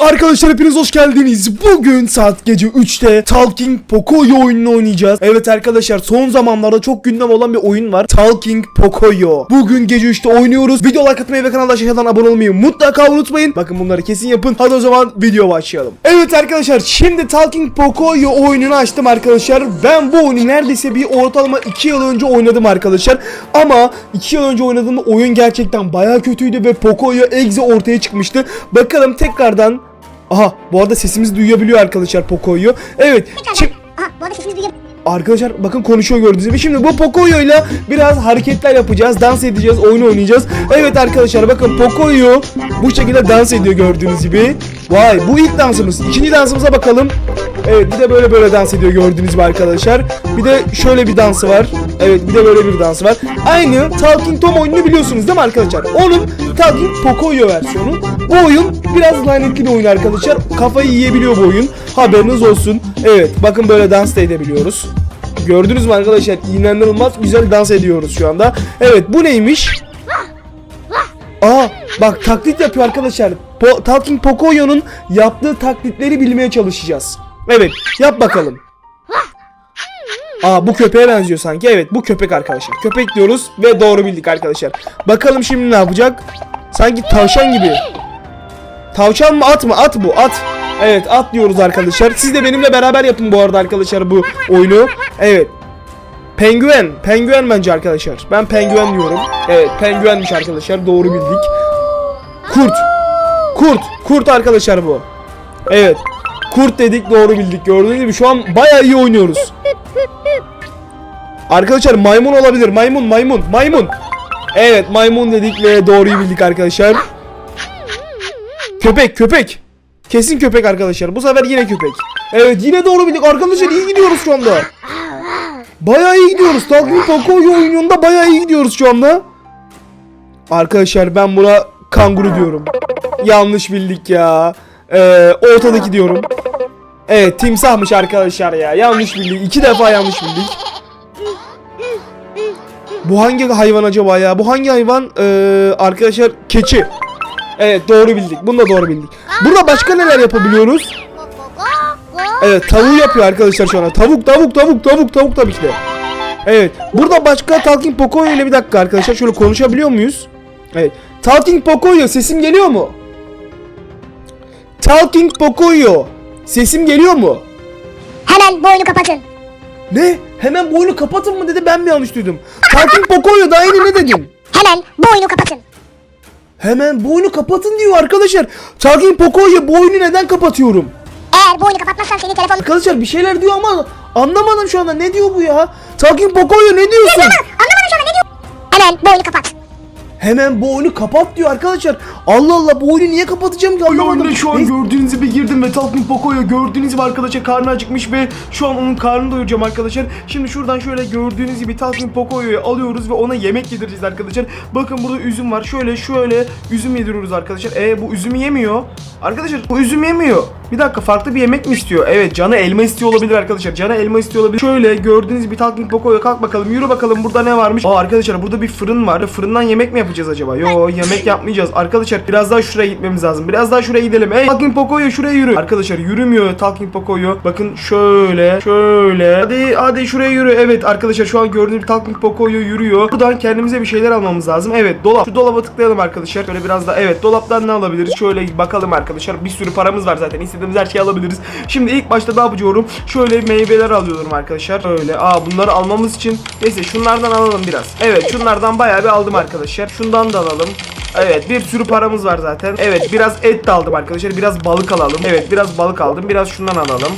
Arkadaşlar hepiniz hoş geldiniz. Bugün saat gece 3'te Talking Pocoyo oyununu oynayacağız. Evet arkadaşlar son zamanlarda çok gündem olan bir oyun var. Talking Pocoyo. Bugün gece 3'te oynuyoruz. Video like atmayı ve kanala aşağıdan abone olmayı mutlaka unutmayın. Bakın bunları kesin yapın. Hadi o zaman video başlayalım. Evet arkadaşlar şimdi Talking Pocoyo oyununu açtım arkadaşlar. Ben bu oyunu neredeyse bir ortalama 2 yıl önce oynadım arkadaşlar. Ama 2 yıl önce oynadığım oyun gerçekten baya kötüydü ve Pocoyo Exe ortaya çıkmıştı. Bakalım tekrardan Aha bu arada sesimizi duyabiliyor arkadaşlar Pocoyo. Evet. Şimdi Aha bu arada sesimizi duyuyor. Arkadaşlar bakın konuşuyor gördüğünüz gibi. Şimdi bu Pocoyo ile biraz hareketler yapacağız. Dans edeceğiz. Oyun oynayacağız. Evet arkadaşlar bakın Pocoyo bu şekilde dans ediyor gördüğünüz gibi. Vay bu ilk dansımız. İkinci dansımıza bakalım. Evet bir de böyle böyle dans ediyor gördüğünüz gibi arkadaşlar. Bir de şöyle bir dansı var. Evet bir de böyle bir dansı var. Aynı Talking Tom oyununu biliyorsunuz değil mi arkadaşlar? Onun Talking Pocoyo versiyonu. Bu oyun biraz lanetli bir oyun arkadaşlar. Kafayı yiyebiliyor bu oyun. Haberiniz olsun. Evet bakın böyle dans da edebiliyoruz. Gördünüz mü arkadaşlar? İnanılmaz güzel dans ediyoruz şu anda. Evet bu neymiş? Aa bak taklit yapıyor arkadaşlar. Po Talking Pocoyo'nun yaptığı taklitleri bilmeye çalışacağız. Evet yap bakalım. Aa bu köpeğe benziyor sanki. Evet bu köpek arkadaşlar. Köpek diyoruz ve doğru bildik arkadaşlar. Bakalım şimdi ne yapacak? Sanki tavşan gibi. Tavşan mı at mı? At bu at. Evet at diyoruz arkadaşlar. Siz de benimle beraber yapın bu arada arkadaşlar bu oyunu. Evet. Penguen. Penguen bence arkadaşlar. Ben penguen diyorum. Evet penguenmiş arkadaşlar. Doğru bildik. Kurt. Kurt. Kurt arkadaşlar bu. Evet. Kurt dedik doğru bildik. Gördüğünüz gibi şu an bayağı iyi oynuyoruz. Arkadaşlar maymun olabilir. Maymun maymun maymun. Evet maymun dedik ve doğruyu bildik arkadaşlar. Köpek köpek. Kesin köpek arkadaşlar. Bu sefer yine köpek. Evet yine doğru bildik. Arkadaşlar iyi gidiyoruz şu anda. Bayağı iyi gidiyoruz. Talking Pocoyo oyununda bayağı iyi gidiyoruz şu anda. Arkadaşlar ben buna kanguru diyorum. Yanlış bildik ya. Ee, ortadaki diyorum. Evet timsahmış arkadaşlar ya. Yanlış bildik. İki defa yanlış bildik. Bu hangi hayvan acaba ya? Bu hangi hayvan? Ee, arkadaşlar keçi. Evet doğru bildik. Bunu da doğru bildik. Burada başka neler yapabiliyoruz? Evet tavuğu yapıyor arkadaşlar şu anda. Tavuk tavuk tavuk tavuk tavuk tabii ki de. Evet. Burada başka Talking Pocoyo ile bir dakika arkadaşlar şöyle konuşabiliyor muyuz? Evet. Talking Pocoyo sesim geliyor mu? Talking Pocoyo sesim geliyor mu? Hemen bu oyunu kapatın. Ne? Hemen bu oyunu kapatın mı dedi ben mi yanlış duydum? Talking Pocoyo daha yeni ne dedin? Hemen bu oyunu kapatın. Hemen bu oyunu kapatın diyor arkadaşlar. Talking Pocoyo bu oyunu neden kapatıyorum? Eğer bu oyunu kapatmazsan seni telefon... Arkadaşlar bir şeyler diyor ama anlamadım şu anda ne diyor bu ya? Talking Pocoyo ne diyorsun? Anlamadım şu anda ne diyor? Hemen bu oyunu kapat. Hemen bu oyunu kapat diyor arkadaşlar. Allah Allah bu oyunu niye kapatacağım ki anlamadım. şu an gördüğünüz gibi girdim ve Talking Poco'ya gördüğünüz gibi arkadaşlar karnı acıkmış ve şu an onun karnını doyuracağım arkadaşlar. Şimdi şuradan şöyle gördüğünüz gibi Talking Poco'yu alıyoruz ve ona yemek yedireceğiz arkadaşlar. Bakın burada üzüm var. Şöyle şöyle üzüm yediriyoruz arkadaşlar. E bu üzümü yemiyor. Arkadaşlar bu üzüm yemiyor. Bir dakika farklı bir yemek mi istiyor? Evet canı elma istiyor olabilir arkadaşlar. Canı elma istiyor olabilir. Şöyle gördüğünüz gibi Talking Poco'ya kalk bakalım. Yürü bakalım burada ne varmış? Aa arkadaşlar burada bir fırın var. Fırından yemek mi yapacağız acaba? Yo yemek yapmayacağız. Arkadaşlar biraz daha şuraya gitmemiz lazım. Biraz daha şuraya gidelim. Hey Talking Poco'ya şuraya yürü. Arkadaşlar yürümüyor Talking Poco'yu. Bakın şöyle şöyle. Hadi hadi şuraya yürü. Evet arkadaşlar şu an gördüğünüz gibi Talking Poco'yu yürüyor. Buradan kendimize bir şeyler almamız lazım. Evet dolap. Şu dolaba tıklayalım arkadaşlar. Şöyle biraz da evet dolaptan ne alabiliriz? Şöyle bakalım arkadaşlar. Bir sürü paramız var zaten. İstediğimiz her şeyi alabiliriz. Şimdi ilk başta ne yapıyorum? Şöyle meyveler alıyorum arkadaşlar. Öyle. Aa bunları almamız için neyse şunlardan alalım biraz. Evet şunlardan bayağı bir aldım arkadaşlar. Şundan da alalım. Evet bir sürü paramız var zaten. Evet biraz et de aldım arkadaşlar. Biraz balık alalım. Evet biraz balık aldım. Biraz şundan alalım.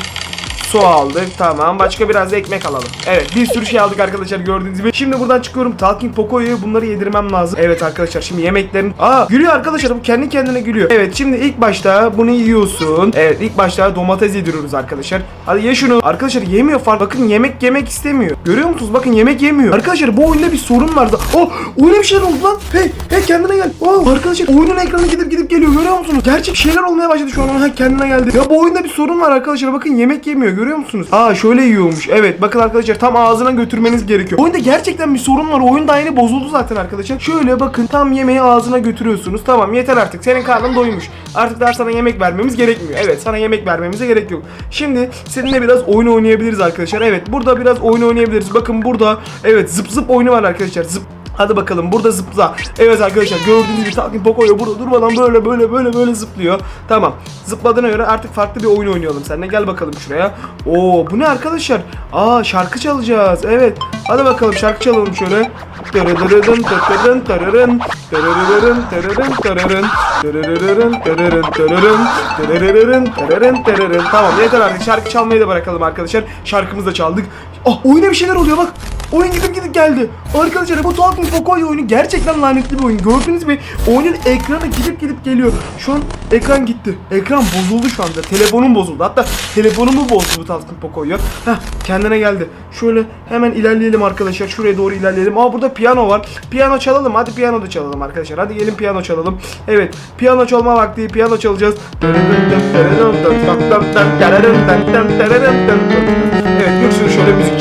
Su aldık. Tamam başka biraz da ekmek alalım. Evet bir sürü şey aldık arkadaşlar gördüğünüz gibi. Şimdi buradan çıkıyorum Talking Poco'yu bunları yedirmem lazım. Evet arkadaşlar şimdi yemeklerin Aa gülüyor arkadaşlar bu kendi kendine gülüyor. Evet şimdi ilk başta bunu yiyorsun. Evet ilk başta domates yediriyoruz arkadaşlar. Hadi ye şunu. Arkadaşlar yemiyor fark Bakın yemek yemek istemiyor. Görüyor musunuz? Bakın yemek yemiyor. Arkadaşlar bu oyunda bir sorun vardı. Oh oyuna bir şeyler oldu lan. Hey hey kendine gel. Oh arkadaşlar oyunun ekranı gidip gidip geliyor görüyor musunuz? Gerçek şeyler olmaya başladı şu an. Ha kendine geldi. Ya bu oyunda bir sorun var arkadaşlar. Bakın yemek yemiyor görüyor musunuz? Aa şöyle yiyormuş. Evet bakın arkadaşlar tam ağzına götürmeniz gerekiyor. Oyunda gerçekten bir sorun var. Oyun daha yeni bozuldu zaten arkadaşlar. Şöyle bakın tam yemeği ağzına götürüyorsunuz. Tamam yeter artık. Senin karnın doymuş. Artık daha sana yemek vermemiz gerekmiyor. Evet sana yemek vermemize gerek yok. Şimdi seninle biraz oyun oynayabiliriz arkadaşlar. Evet burada biraz oyun oynayabiliriz. Bakın burada evet zıp zıp oyunu var arkadaşlar. Zıp Hadi bakalım burada zıpla. Evet arkadaşlar gördüğünüz gibi Talking Poco'ya burada durmadan böyle böyle böyle böyle zıplıyor. Tamam. Zıpladığına göre artık farklı bir oyun oynayalım seninle. Gel bakalım şuraya. Oo bu ne arkadaşlar? Aa şarkı çalacağız. Evet. Hadi bakalım şarkı çalalım şöyle. Tırırırın tırırın tırırın tırırırın tırırın tırırın tırırırın tırırın tırırın tırırırın tırırın tırırın Tamam yeter artık şarkı çalmayı da bırakalım arkadaşlar. Şarkımızı da çaldık. Ah oyuna bir şeyler oluyor bak. Oyun gidip gidip geldi. Arkadaşlar bu Talking Pocoyo oyunu gerçekten lanetli bir oyun. Gördüğünüz gibi oyunun ekranı gidip gidip geliyor. Şu an ekran gitti. Ekran bozuldu şu anda. Telefonum bozuldu. Hatta telefonumu bozdu bu Talking Pocoyo. Heh kendine geldi. Şöyle hemen ilerleyelim arkadaşlar. Şuraya doğru ilerleyelim. Aa burada piyano var. Piyano çalalım. Hadi piyano da çalalım arkadaşlar. Hadi gelin piyano çalalım. Evet piyano çalma vakti. Piyano çalacağız.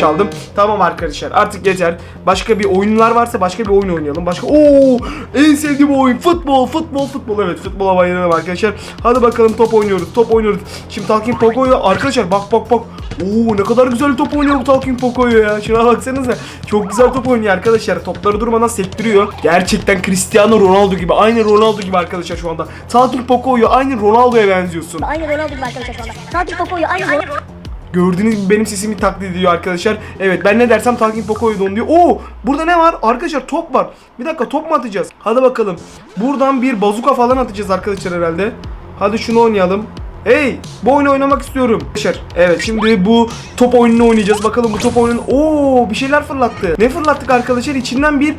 Çaldım. Tamam arkadaşlar artık yeter. Başka bir oyunlar varsa başka bir oyun oynayalım. Başka Oo en sevdiğim oyun futbol futbol futbol. Evet futbola bayılıyorum arkadaşlar. Hadi bakalım top oynuyoruz. Top oynuyoruz. Şimdi Talking Poco'yu arkadaşlar bak bak bak. Oo ne kadar güzel top oynuyor bu Talking Poco'yu ya. Şuna baksanıza. Çok güzel top oynuyor arkadaşlar. Topları durmadan sektiriyor. Gerçekten Cristiano Ronaldo gibi. Aynı Ronaldo gibi arkadaşlar şu anda. Talking Poco'yu aynı Ronaldo'ya benziyorsun. Aynı Ronaldo gibi arkadaşlar şu anda. Talking Poco'yu aynı Ronaldo. Gördüğünüz gibi benim sesimi taklit ediyor arkadaşlar. Evet ben ne dersem Talking Poco'yu don diyor. Oo burada ne var? Arkadaşlar top var. Bir dakika top mu atacağız? Hadi bakalım. Buradan bir bazuka falan atacağız arkadaşlar herhalde. Hadi şunu oynayalım. Hey bu oyunu oynamak istiyorum. Arkadaşlar evet şimdi bu top oyununu oynayacağız. Bakalım bu top oyunun Oo bir şeyler fırlattı. Ne fırlattık arkadaşlar? İçinden bir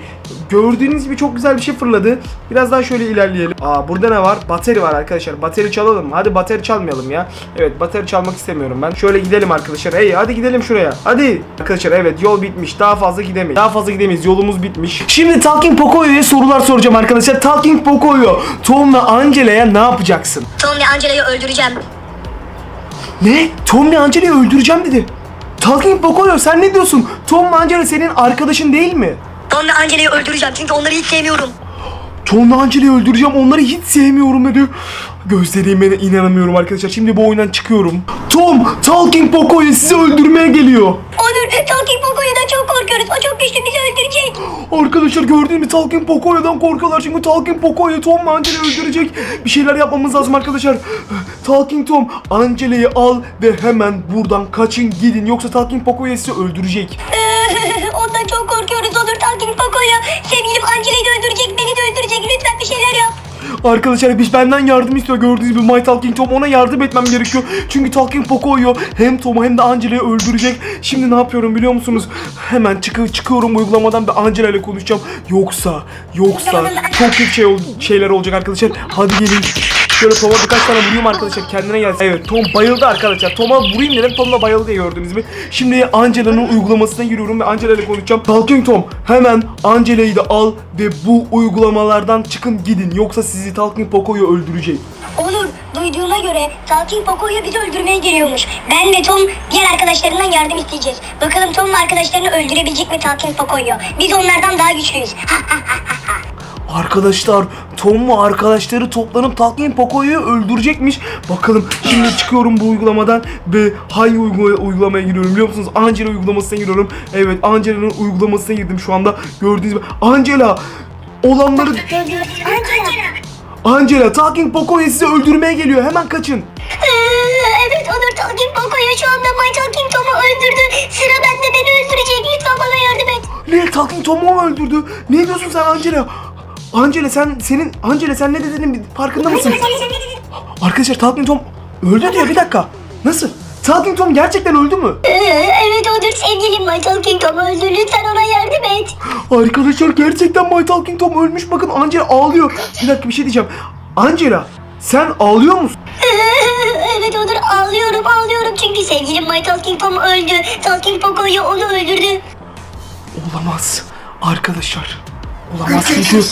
gördüğünüz gibi çok güzel bir şey fırladı. Biraz daha şöyle ilerleyelim. Aa burada ne var? Bateri var arkadaşlar. Bateri çalalım? Hadi bateri çalmayalım ya. Evet bateri çalmak istemiyorum ben. Şöyle gidelim arkadaşlar. Hey hadi gidelim şuraya. Hadi. Arkadaşlar evet yol bitmiş. Daha fazla gidemeyiz. Daha fazla gidemeyiz. Yolumuz bitmiş. Şimdi Talking Pocoyo'ya sorular soracağım arkadaşlar. Talking Pocoyo, Tom ve Angela'ya ne yapacaksın? Tom ve Angela'yı öldüreceğim. Ne? Tom ve Angela'yı öldüreceğim dedi. Talking Pocoyo sen ne diyorsun? Tom ve Angela senin arkadaşın değil mi? Tom ve Angela'yı öldüreceğim çünkü onları hiç sevmiyorum. Tom ve Angela'yı öldüreceğim onları hiç sevmiyorum dedi. Gözlerime inanamıyorum arkadaşlar. Şimdi bu oyundan çıkıyorum. Tom, Talking Pocoyo sizi öldürmeye geliyor. Onur, Talking Poco'dan çok korkuyoruz. O çok güçlü bizi öldürecek. Arkadaşlar gördüğünüz gibi Talking Pocoyo'dan korkuyorlar çünkü Talking Pocoyo Tom ve Angela'yı öldürecek. Bir şeyler yapmamız lazım arkadaşlar. Talking Tom, Angela'yı al ve hemen buradan kaçın gidin yoksa Talking Pocoyo sizi öldürecek. Ondan çok korkuyoruz Onur Talking Poco'yu. Sevgilim Angela'yı da öldürecek, beni de öldürecek. Lütfen bir şeyler yap. Arkadaşlar biz benden yardım istiyor gördüğünüz gibi My Talking Tom ona yardım etmem gerekiyor. Çünkü Talking Pocoyo hem Tom'u hem de Angela'yı öldürecek. Şimdi ne yapıyorum biliyor musunuz? Hemen çıkı çıkıyorum uygulamadan ve Angela ile konuşacağım. Yoksa yoksa çok kötü şey şeyler olacak arkadaşlar. Hadi gelin. Şöyle Tom'a birkaç tane vurayım arkadaşlar kendine gelsin. Evet Tom bayıldı arkadaşlar. Tom'a vurayım dedim Tom da bayıldı diye gördüğünüz gibi. Şimdi Angela'nın uygulamasına giriyorum ve Angela ile konuşacağım. Talking Tom hemen Angela'yı da al ve bu uygulamalardan çıkın gidin. Yoksa sizi Talking Pocoyo öldürecek. Onur, duyduğuma göre Talking Poco'yu bizi öldürmeye geliyormuş. Ben ve Tom diğer arkadaşlarından yardım isteyeceğiz. Bakalım Tom arkadaşlarını öldürebilecek mi Talking Poco'yu? Biz onlardan daha güçlüyüz. Arkadaşlar Tom ve arkadaşları toplanıp Talking Poco'yu öldürecekmiş. Bakalım şimdi çıkıyorum bu uygulamadan ve hangi uygula- uygulamaya giriyorum biliyor musunuz? Angela uygulamasına giriyorum. Evet Angela'nın uygulamasına girdim şu anda. Gördüğünüz gibi Angela olanları Angela Talking Poco'yu sizi öldürmeye geliyor. Hemen kaçın. evet Onur Talking Poco'yu şu anda My Talking Tom'u öldürdü. Sıra bende beni öldürecek. Lütfen bana yardım et. Ne Talking Tom'u mu öldürdü? Ne diyorsun sen Angela? Angela sen senin Angela sen ne dediğinin farkında mısın? Arkadaşlar Talking Tom öldü diyor bir dakika. Nasıl? Talking Tom gerçekten öldü mü? evet Onur sevgilim My Talking Tom öldü. Lütfen ona yardım et. Arkadaşlar gerçekten My Talking Tom ölmüş. Bakın Angela ağlıyor. Bir dakika bir şey diyeceğim. Angela sen ağlıyor musun? evet Onur ağlıyorum ağlıyorum çünkü sevgilim My Talking Tom öldü. Talking Poco'yu onu öldürdü. Olamaz. Arkadaşlar. Olamaz çünkü.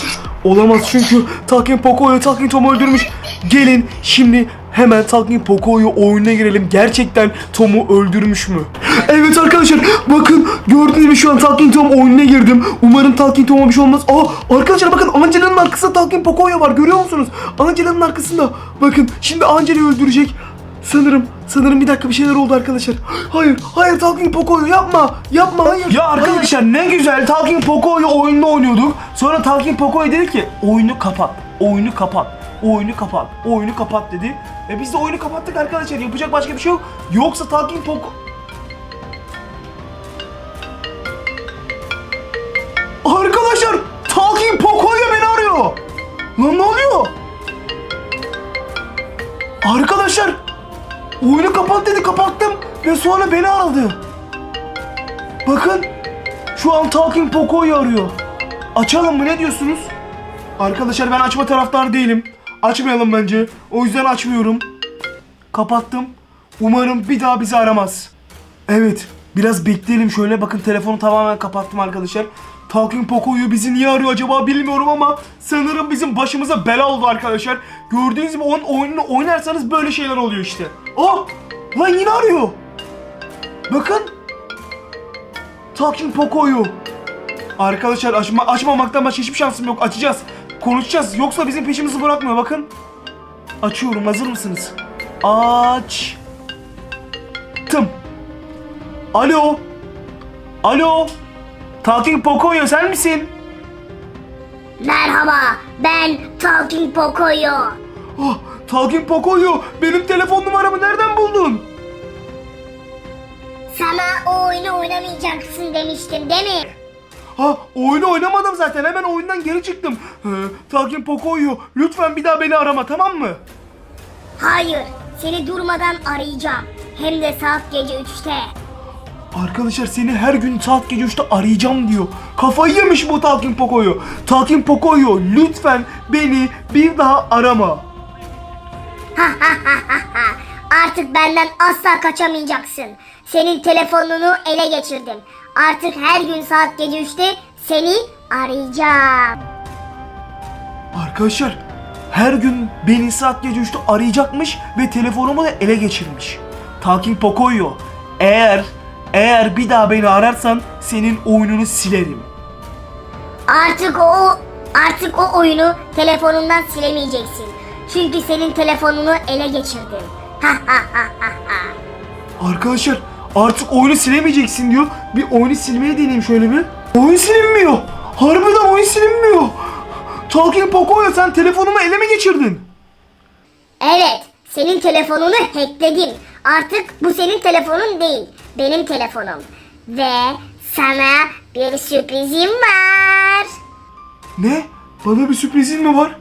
Olamaz çünkü Talking Poco'yu Talking Tom'u öldürmüş. Gelin şimdi hemen Talking Poco'yu oyununa girelim. Gerçekten Tom'u öldürmüş mü? Evet arkadaşlar bakın gördüğünüz gibi şu an Talking Tom oyununa girdim. Umarım Talking Tom'a bir şey olmaz. Aa arkadaşlar bakın Angela'nın arkasında Talking Poco'ya var görüyor musunuz? Angela'nın arkasında. Bakın şimdi Angela'yı öldürecek. Sanırım, sanırım bir dakika bir şeyler oldu arkadaşlar. Hayır, hayır Talking Poco'yu yapma. Yapma hayır. Ya arkadaşlar ne güzel Talking Poco'yu oyunda oynuyorduk. Sonra Talking Poco'ya dedi ki oyunu kapat. Oyunu kapat. Oyunu kapat. Oyunu kapat dedi. E biz de oyunu kapattık arkadaşlar. Yapacak başka bir şey yok. Yoksa Talking Poco... Arkadaşlar Talking Poco'ya beni arıyor. Lan ne oyunu kapat dedi kapattım ve sonra beni aradı. Bakın şu an Talking Poco'yu arıyor. Açalım mı ne diyorsunuz? Arkadaşlar ben açma taraftar değilim. Açmayalım bence. O yüzden açmıyorum. Kapattım. Umarım bir daha bizi aramaz. Evet. Biraz bekleyelim şöyle. Bakın telefonu tamamen kapattım arkadaşlar. Talking Poco'yu bizi niye arıyor acaba bilmiyorum ama sanırım bizim başımıza bela oldu arkadaşlar. Gördüğünüz gibi onun oyununu oynarsanız böyle şeyler oluyor işte. Oh! Lan yine arıyor. Bakın. Talking Poco'yu. Arkadaşlar açma, açmamaktan başka hiçbir şansım yok. Açacağız. Konuşacağız. Yoksa bizim peşimizi bırakmıyor. Bakın. Açıyorum. Hazır mısınız? Aç. Tım. Alo. Alo. Talking Pocoyo sen misin? Merhaba ben Talking Pocoyo. Oh, Talking Pocoyo benim telefon numaramı nereden buldun? Sana o oyunu oynamayacaksın demiştim değil mi? Ha oyunu oynamadım zaten hemen oyundan geri çıktım. Ee, Talking Pocoyo lütfen bir daha beni arama tamam mı? Hayır seni durmadan arayacağım. Hem de saat gece 3'te. Arkadaşlar seni her gün saat gece 3'te arayacağım diyor. Kafayı yemiş bu Talking Pocoyo. Talking Pocoyo lütfen beni bir daha arama. Artık benden asla kaçamayacaksın. Senin telefonunu ele geçirdim. Artık her gün saat gece 3'te seni arayacağım. Arkadaşlar her gün beni saat gece 3'te arayacakmış ve telefonumu da ele geçirmiş. Talking Pocoyo eğer eğer bir daha beni ararsan senin oyununu silerim. Artık o artık o oyunu telefonundan silemeyeceksin. Çünkü senin telefonunu ele geçirdim. Arkadaşlar artık oyunu silemeyeceksin diyor. Bir oyunu silmeye deneyeyim şöyle bir. Oyun silinmiyor. Harbiden oyun silinmiyor. Talking Pocoyo sen telefonumu ele mi geçirdin? evet, senin telefonunu hackledim. Artık bu senin telefonun değil, benim telefonum. Ve sana bir sürprizim var. Ne? Bana bir sürprizin mi var?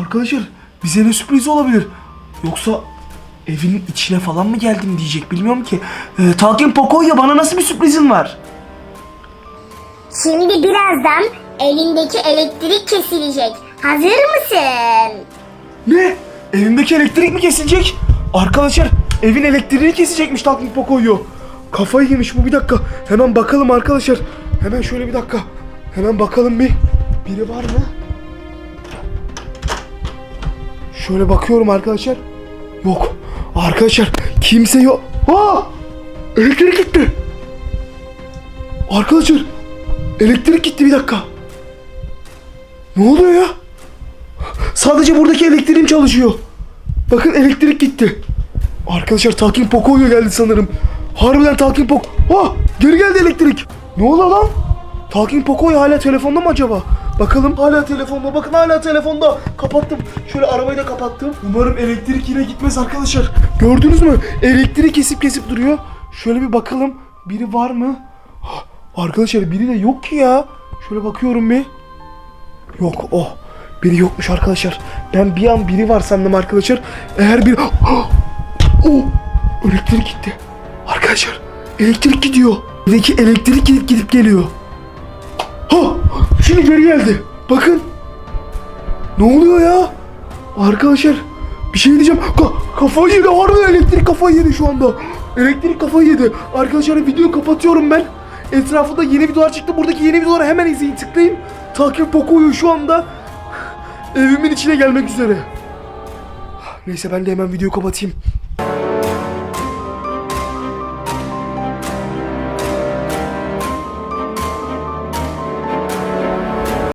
Arkadaşlar bize ne sürpriz olabilir? Yoksa evinin içine falan mı geldim diyecek bilmiyorum ki. Ee, Talking Pocoyo bana nasıl bir sürprizin var? Şimdi birazdan elindeki elektrik kesilecek. Hazır mısın? Ne? Evimdeki elektrik mi kesilecek? Arkadaşlar evin elektriğini kesecekmiş Talking Pocoyo. Kafayı yemiş bu bir dakika. Hemen bakalım arkadaşlar. Hemen şöyle bir dakika. Hemen bakalım bir. Biri var mı? Şöyle bakıyorum arkadaşlar. Yok. Arkadaşlar kimse yok. Aa! Elektrik gitti. Arkadaşlar elektrik gitti bir dakika. Ne oluyor ya? Sadece buradaki elektriğim çalışıyor. Bakın elektrik gitti. Arkadaşlar Talking Pocoyo geldi sanırım. Harbiden Talking Poco... Ah! Geri geldi elektrik. Ne oldu lan? Talking Pocoyo hala telefonda mı acaba? Bakalım hala telefonda. Bakın hala telefonda. Kapattım. Şöyle arabayı da kapattım. Umarım elektrik yine gitmez arkadaşlar. Gördünüz mü? Elektrik kesip kesip duruyor. Şöyle bir bakalım. Biri var mı? Arkadaşlar biri de yok ki ya. Şöyle bakıyorum bir. Yok oh. Biri yokmuş arkadaşlar. Ben bir an biri var sandım arkadaşlar. Eğer bir... Oh! Elektrik gitti. Arkadaşlar elektrik gidiyor. Evdeki elektrik gidip gidip geliyor. Ha! Şimdi geri geldi. Bakın. Ne oluyor ya? Arkadaşlar bir şey diyeceğim. Ka- kafayı yedi. Harbiden elektrik kafayı yedi şu anda. Elektrik kafayı yedi. Arkadaşlar videoyu kapatıyorum ben. Etrafında yeni videolar çıktı. Buradaki yeni videoları hemen izleyin. Tıklayın. Takip Pocoyo şu anda evimin içine gelmek üzere. Neyse ben de hemen videoyu kapatayım.